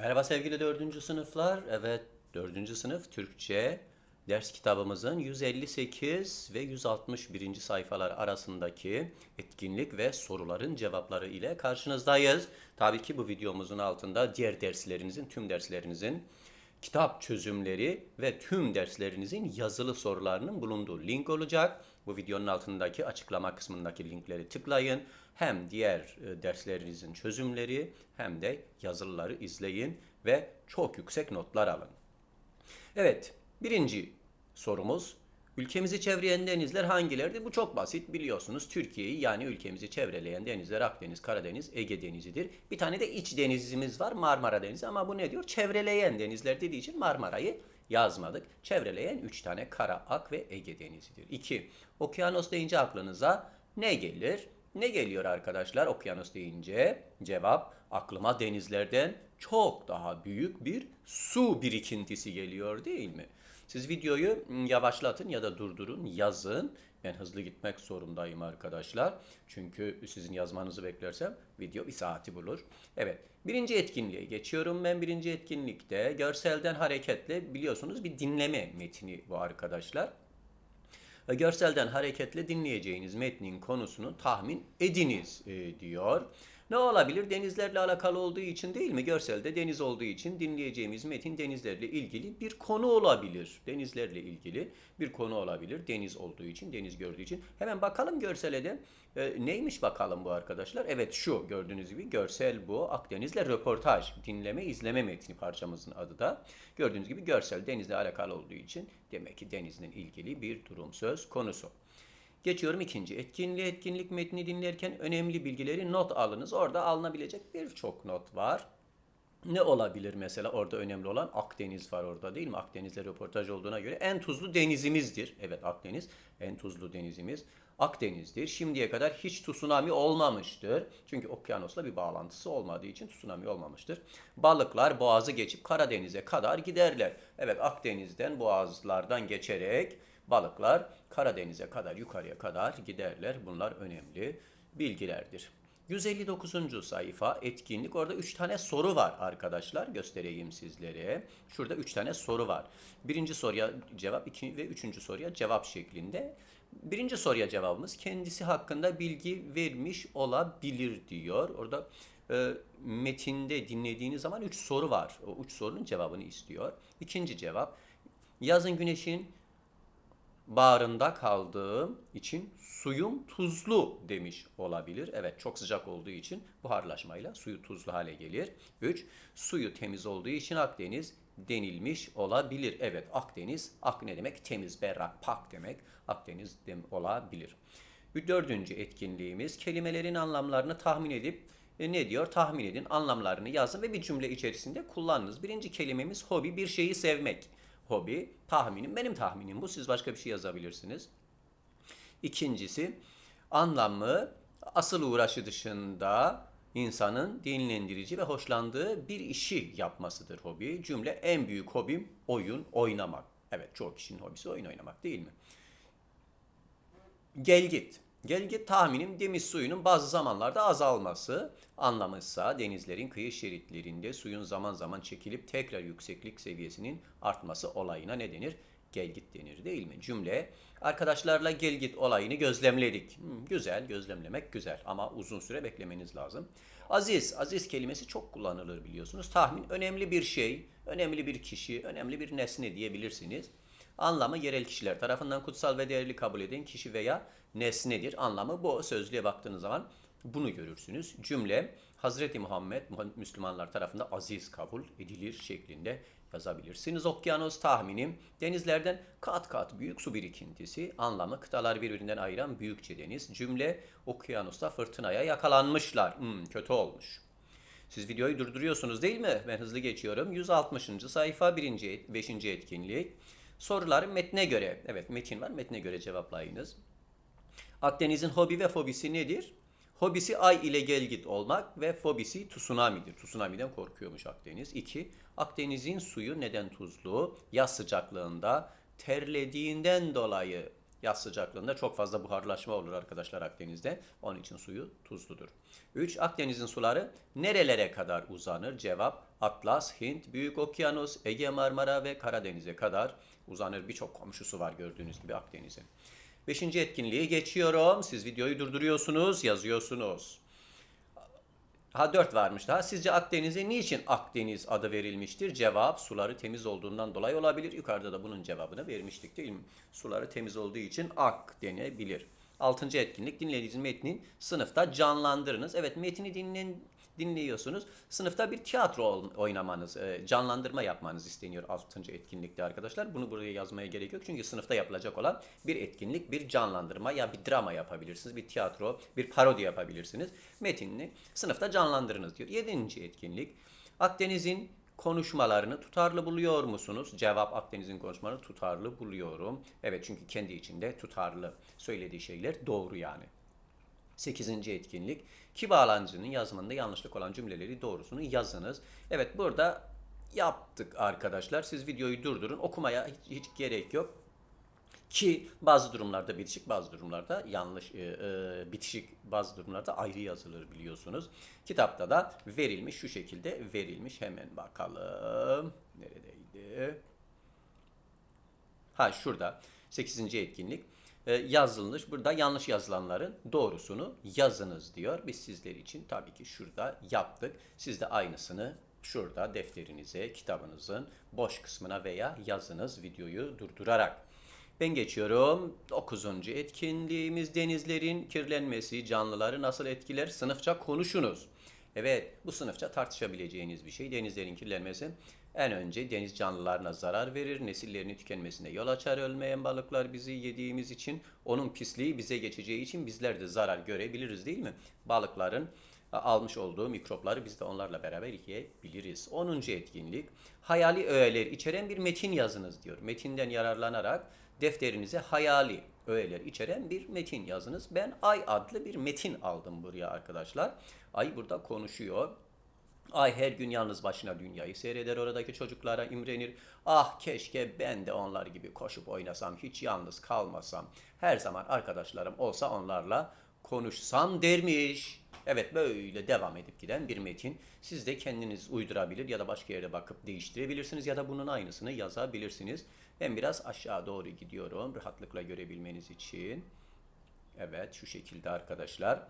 Merhaba sevgili dördüncü sınıflar. Evet, dördüncü sınıf Türkçe ders kitabımızın 158 ve 161. sayfalar arasındaki etkinlik ve soruların cevapları ile karşınızdayız. Tabii ki bu videomuzun altında diğer derslerinizin, tüm derslerinizin kitap çözümleri ve tüm derslerinizin yazılı sorularının bulunduğu link olacak. Bu videonun altındaki açıklama kısmındaki linkleri tıklayın. Hem diğer e, derslerinizin çözümleri hem de yazılıları izleyin ve çok yüksek notlar alın. Evet, birinci sorumuz. Ülkemizi çevreleyen denizler hangilerdir? Bu çok basit biliyorsunuz. Türkiye'yi yani ülkemizi çevreleyen denizler Akdeniz, Karadeniz, Ege Denizi'dir. Bir tane de iç denizimiz var Marmara Denizi ama bu ne diyor? Çevreleyen denizler dediği için Marmara'yı yazmadık. Çevreleyen 3 tane Kara, Ak ve Ege Denizi'dir. 2. Okyanus deyince aklınıza ne gelir? Ne geliyor arkadaşlar okyanus deyince? Cevap aklıma denizlerden çok daha büyük bir su birikintisi geliyor değil mi? Siz videoyu mm, yavaşlatın ya da durdurun, yazın. Ben hızlı gitmek zorundayım arkadaşlar. Çünkü sizin yazmanızı beklersem video bir saati bulur. Evet, birinci etkinliğe geçiyorum. Ben birinci etkinlikte görselden hareketle biliyorsunuz bir dinleme metni bu arkadaşlar. Ve görselden hareketle dinleyeceğiniz metnin konusunu tahmin ediniz e, diyor. Ne olabilir? Denizlerle alakalı olduğu için değil mi? Görselde deniz olduğu için dinleyeceğimiz metin denizlerle ilgili bir konu olabilir. Denizlerle ilgili bir konu olabilir. Deniz olduğu için, deniz gördüğü için. Hemen bakalım görsele de. E, neymiş bakalım bu arkadaşlar? Evet şu gördüğünüz gibi görsel bu. Akdeniz'le röportaj, dinleme, izleme metni parçamızın adı da. Gördüğünüz gibi görsel denizle alakalı olduğu için demek ki denizle ilgili bir durum söz konusu. Geçiyorum ikinci. Etkinliği etkinlik metni dinlerken önemli bilgileri not alınız. Orada alınabilecek birçok not var. Ne olabilir mesela orada önemli olan? Akdeniz var orada değil mi? Akdeniz'le röportaj olduğuna göre en tuzlu denizimizdir. Evet Akdeniz en tuzlu denizimiz. Akdeniz'dir. Şimdiye kadar hiç tsunami olmamıştır. Çünkü okyanusla bir bağlantısı olmadığı için tsunami olmamıştır. Balıklar boğazı geçip Karadeniz'e kadar giderler. Evet Akdeniz'den boğazlardan geçerek balıklar Karadeniz'e kadar yukarıya kadar giderler. Bunlar önemli bilgilerdir. 159. sayfa etkinlik. Orada 3 tane soru var arkadaşlar. Göstereyim sizlere. Şurada 3 tane soru var. Birinci soruya cevap, ikinci ve üçüncü soruya cevap şeklinde. Birinci soruya cevabımız kendisi hakkında bilgi vermiş olabilir diyor. Orada e, metinde dinlediğiniz zaman 3 soru var. O 3 sorunun cevabını istiyor. İkinci cevap yazın güneşin bağrında kaldığım için suyum tuzlu demiş olabilir. Evet çok sıcak olduğu için buharlaşmayla suyu tuzlu hale gelir. 3. Suyu temiz olduğu için Akdeniz denilmiş olabilir. Evet Akdeniz, ak ne demek? Temiz, berrak, pak demek. Akdeniz dem olabilir. Dördüncü etkinliğimiz kelimelerin anlamlarını tahmin edip e, ne diyor? Tahmin edin, anlamlarını yazın ve bir cümle içerisinde kullanınız. Birinci kelimemiz hobi, bir şeyi sevmek hobi. Tahminim benim tahminim bu. Siz başka bir şey yazabilirsiniz. İkincisi anlamı asıl uğraşı dışında insanın dinlendirici ve hoşlandığı bir işi yapmasıdır hobi. Cümle en büyük hobim oyun oynamak. Evet çoğu kişinin hobisi oyun oynamak değil mi? Gel git. Gel git tahminim deniz suyunun bazı zamanlarda azalması anlamıysa denizlerin kıyı şeritlerinde suyun zaman zaman çekilip tekrar yükseklik seviyesinin artması olayına ne denir? Gel git denir değil mi? Cümle arkadaşlarla gel git olayını gözlemledik. Hmm, güzel gözlemlemek güzel ama uzun süre beklemeniz lazım. Aziz, aziz kelimesi çok kullanılır biliyorsunuz. Tahmin önemli bir şey, önemli bir kişi, önemli bir nesne diyebilirsiniz. Anlamı yerel kişiler tarafından kutsal ve değerli kabul eden kişi veya nesnedir. Anlamı bu. Sözlüğe baktığınız zaman bunu görürsünüz. Cümle Hazreti Muhammed Müslümanlar tarafından aziz kabul edilir şeklinde yazabilirsiniz. Okyanus tahminim denizlerden kat kat büyük su birikintisi. Anlamı kıtalar birbirinden ayıran büyükçe deniz. Cümle okyanusta fırtınaya yakalanmışlar. Hmm, kötü olmuş. Siz videoyu durduruyorsunuz değil mi? Ben hızlı geçiyorum. 160. sayfa 1. 5. etkinlik. Soruları metne göre, evet metin var, metne göre cevaplayınız. Akdeniz'in hobi ve fobisi nedir? Hobisi ay ile gel git olmak ve fobisi tsunami'dir. Tsunami'den korkuyormuş Akdeniz. 2. Akdeniz'in suyu neden tuzlu? Yaz sıcaklığında terlediğinden dolayı Yaz sıcaklığında çok fazla buharlaşma olur arkadaşlar Akdeniz'de. Onun için suyu tuzludur. 3. Akdeniz'in suları nerelere kadar uzanır? Cevap Atlas, Hint, Büyük Okyanus, Ege, Marmara ve Karadeniz'e kadar uzanır. Birçok komşusu var gördüğünüz gibi Akdeniz'in. Beşinci etkinliği geçiyorum. Siz videoyu durduruyorsunuz, yazıyorsunuz. Ha 4 varmış daha. Sizce Akdeniz'e niçin Akdeniz adı verilmiştir? Cevap suları temiz olduğundan dolayı olabilir. Yukarıda da bunun cevabını vermiştik değil mi? Suları temiz olduğu için ak denebilir. Altıncı etkinlik dinlediğiniz metni sınıfta canlandırınız. Evet metni dinlen, dinliyorsunuz. Sınıfta bir tiyatro oynamanız, e, canlandırma yapmanız isteniyor 6. etkinlikte arkadaşlar. Bunu buraya yazmaya gerek yok. Çünkü sınıfta yapılacak olan bir etkinlik, bir canlandırma ya bir drama yapabilirsiniz, bir tiyatro, bir parodi yapabilirsiniz. Metinini sınıfta canlandırınız diyor. 7. etkinlik Akdeniz'in konuşmalarını tutarlı buluyor musunuz? Cevap Akdeniz'in konuşmalarını tutarlı buluyorum. Evet çünkü kendi içinde tutarlı söylediği şeyler doğru yani. 8. etkinlik. Ki bağlancının yazımında yanlışlık olan cümleleri doğrusunu yazınız. Evet burada yaptık arkadaşlar. Siz videoyu durdurun. Okumaya hiç, hiç gerek yok. Ki bazı durumlarda bitişik, bazı durumlarda yanlış, e, e, bitişik, bazı durumlarda ayrı yazılır biliyorsunuz. Kitapta da verilmiş, şu şekilde verilmiş. Hemen bakalım. Neredeydi? Ha şurada 8. etkinlik e, yazılmış. Burada yanlış yazılanların doğrusunu yazınız diyor. Biz sizler için tabii ki şurada yaptık. Siz de aynısını şurada defterinize, kitabınızın boş kısmına veya yazınız videoyu durdurarak. Ben geçiyorum. 9. etkinliğimiz denizlerin kirlenmesi canlıları nasıl etkiler? Sınıfça konuşunuz. Evet, bu sınıfça tartışabileceğiniz bir şey. Denizlerin kirlenmesi en önce deniz canlılarına zarar verir, nesillerinin tükenmesine yol açar ölmeyen balıklar bizi yediğimiz için, onun pisliği bize geçeceği için bizler de zarar görebiliriz değil mi? Balıkların e, almış olduğu mikropları biz de onlarla beraber yiyebiliriz. 10. etkinlik, hayali öğeler içeren bir metin yazınız diyor. Metinden yararlanarak defterinize hayali öğeler içeren bir metin yazınız. Ben Ay adlı bir metin aldım buraya arkadaşlar. Ay burada konuşuyor. Ay her gün yalnız başına dünyayı seyreder oradaki çocuklara imrenir. Ah keşke ben de onlar gibi koşup oynasam, hiç yalnız kalmasam. Her zaman arkadaşlarım olsa onlarla konuşsam dermiş. Evet böyle devam edip giden bir metin. Siz de kendiniz uydurabilir ya da başka yere bakıp değiştirebilirsiniz ya da bunun aynısını yazabilirsiniz. Ben biraz aşağı doğru gidiyorum rahatlıkla görebilmeniz için. Evet şu şekilde arkadaşlar.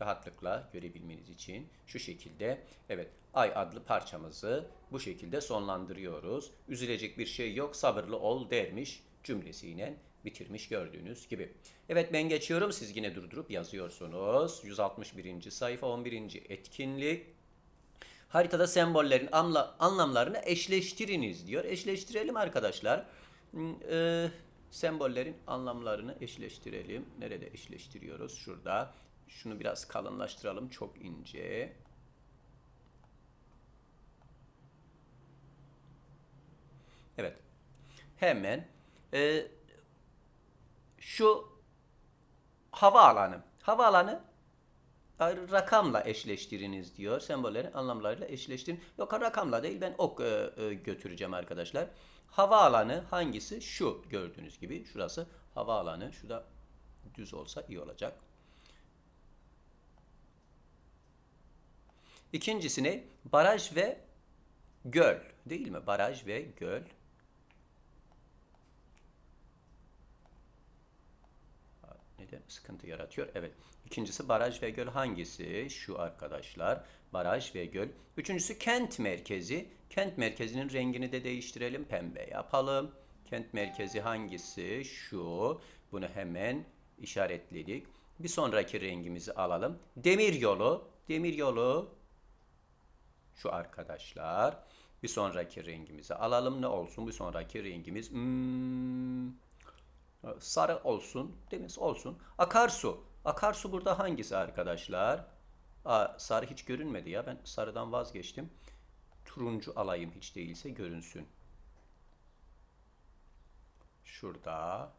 Rahatlıkla görebilmeniz için şu şekilde evet ay adlı parçamızı bu şekilde sonlandırıyoruz. Üzülecek bir şey yok sabırlı ol dermiş cümlesiyle bitirmiş gördüğünüz gibi. Evet ben geçiyorum siz yine durdurup yazıyorsunuz. 161. sayfa 11. etkinlik. Haritada sembollerin anla, anlamlarını eşleştiriniz diyor. Eşleştirelim arkadaşlar. Hmm, e, sembollerin anlamlarını eşleştirelim. Nerede eşleştiriyoruz? Şurada. Şunu biraz kalınlaştıralım. Çok ince. Evet. Hemen e, şu havaalanı. Havaalanı rakamla eşleştiriniz diyor. Sembollerin anlamlarıyla eşleştirin. Yok rakamla değil ben ok e, e, götüreceğim arkadaşlar. Havaalanı hangisi? Şu gördüğünüz gibi. Şurası havaalanı. Şurada düz olsa iyi olacak. İkincisi ne? Baraj ve göl. Değil mi? Baraj ve göl. Neden sıkıntı yaratıyor? Evet. İkincisi baraj ve göl hangisi? Şu arkadaşlar. Baraj ve göl. Üçüncüsü kent merkezi. Kent merkezinin rengini de değiştirelim. Pembe yapalım. Kent merkezi hangisi? Şu. Bunu hemen işaretledik. Bir sonraki rengimizi alalım. Demir yolu. Demir yolu şu arkadaşlar. Bir sonraki rengimizi alalım. Ne olsun? Bir sonraki rengimiz hmm, sarı olsun. Deniz olsun. Akarsu. Akarsu burada hangisi arkadaşlar? Aa, sarı hiç görünmedi ya. Ben sarıdan vazgeçtim. Turuncu alayım hiç değilse görünsün. Şurada.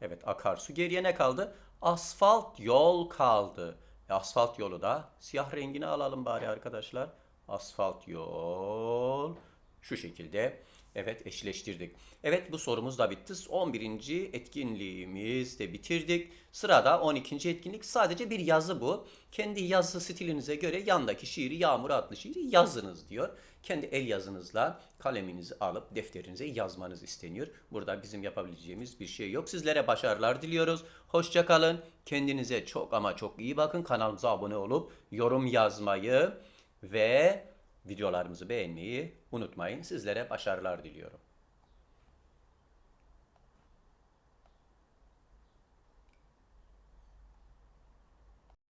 Evet akarsu. Geriye ne kaldı? Asfalt yol kaldı. Asfalt yolu da siyah rengini alalım bari arkadaşlar. Asfalt yol. Şu şekilde. Evet eşleştirdik. Evet bu sorumuz da bitti. 11. etkinliğimiz de bitirdik. Sırada 12. etkinlik sadece bir yazı bu. Kendi yazı stilinize göre yandaki şiiri Yağmur adlı şiiri yazınız diyor. Kendi el yazınızla kaleminizi alıp defterinize yazmanız isteniyor. Burada bizim yapabileceğimiz bir şey yok. Sizlere başarılar diliyoruz. Hoşça kalın. Kendinize çok ama çok iyi bakın. Kanalımıza abone olup yorum yazmayı ve videolarımızı beğenmeyi unutmayın. Sizlere başarılar diliyorum.